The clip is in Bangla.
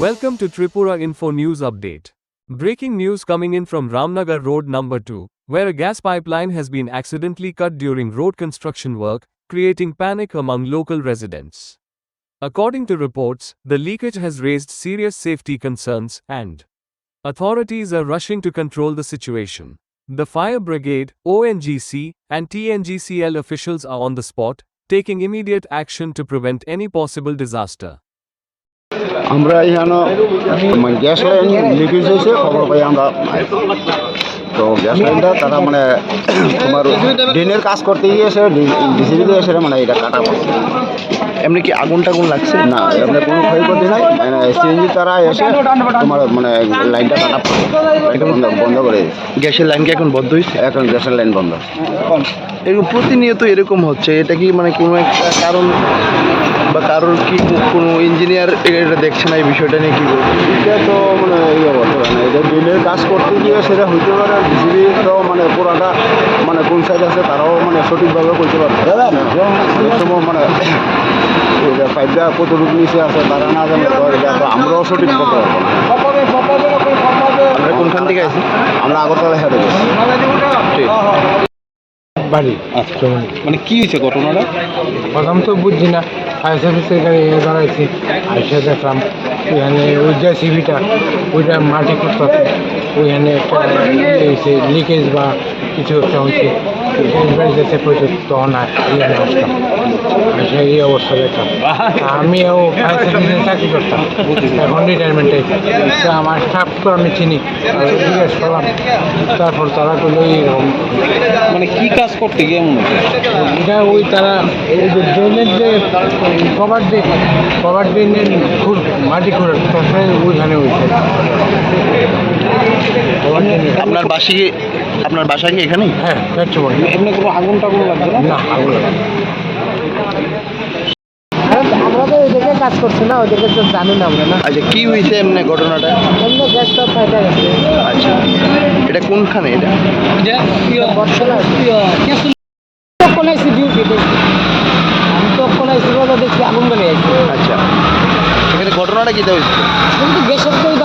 Welcome to Tripura Info News Update. Breaking news coming in from Ramnagar Road number 2, where a gas pipeline has been accidentally cut during road construction work, creating panic among local residents. According to reports, the leakage has raised serious safety concerns and authorities are rushing to control the situation. The fire brigade, ONGC, and TNGCL officials are on the spot, taking immediate action to prevent any possible disaster. আমরা এখানে মানে গ্যাস লাইন লিকেজ হয়েছে খবর পাই আমরা তো গ্যাস লাইনটা তারা মানে তোমার ড্রেনের কাজ করতে গিয়েছে ডিসিবিতে এসে মানে এটা কাটা পড়ছে এমনি কি আগুন টাগুন লাগছে? না এমনি কোনো ক্ষয়ক্ষতি নাই। মানে সিএনজি তারা এসে তোমার মানে লাইনটা কাটা পড়ছে এটা বন্ধ বন্ধ করে গ্যাসের লাইন কি এখন বন্ধ হয়েছে? এখন গ্যাসের লাইন বন্ধ। এরকম প্রতিনিয়ত এরকম হচ্ছে। এটা কি মানে কোনো একটা কারণ? বা কারোর কি কোনো ইঞ্জিনিয়ার এটা দেখছে না এই বিষয়টা নিয়ে কি বলছে এটা তো মানে এই অবস্থা মানে এটা ড্রেনের কাজ করতে গিয়ে সেটা হইতে পারে ডিসিবি তো মানে পুরাটা মানে কোন সাইড আছে তারাও মানে সঠিকভাবে করতে পারছে এই সময় মানে পাইপটা কতটুকু নিচে আছে তারা না জানলে তো এটা তো আমরাও সঠিক করতে পারব আমরা কোনখান থেকে আছি আমরা আগরতলা হেঁটে গেছি। বাড়ি আচ্ছা। মানে কি হয়েছে ঘটনাটা? প্রথম তো বুঝছি না ফায়ার সার্ভিসের গাড়ি এনে দাঁড়াইছি আইসে দেখলাম ওইখানে ওই যে সিভিটা ওইটা মাটি করতেছে ওইখানে একটা লিকেজ বা কিছু একটা হয়েছে। এখানে আসলাম এসে এই অবস্থা দেখলাম আমিও চাকরি করতাম। এখন রিটায়ারমেন্টে আমার স্টাফ তো আমি চিনি। জিজ্ঞেস করলাম। তারপর তারা করল এইরকম মানে কি কাজ করতে গিয়ে মনে এটা ওই তারা ওই যে ড্রেনের যে কভার ড্রেন কভার ড্রেনের খুর মাটি খুঁড়ে ওইখানে ওইখানে আপনার বাসি আপনার বাসা কি এখানেই? হ্যাঁ এমনি কোনো আগুন টাগুন লাগছে না? না আগুন। আমরা তো ওইদিকে কাজ করছি না ওইদিকে তো জানি না আমরা না। আচ্ছা কি হয়েছে এমনি ঘটনাটা? এমনি গ্যাসটা ফাইটা গেছে। আচ্ছা এটা কোনখানে এটা? বর্ষলা তখন আইসি ডিউটিতে আমি তখন আইসি বলে দেখছি আগুন বেড়ে আচ্ছা এখানে ঘটনাটা কি হয়েছে? কিন্তু গ্যাসের তো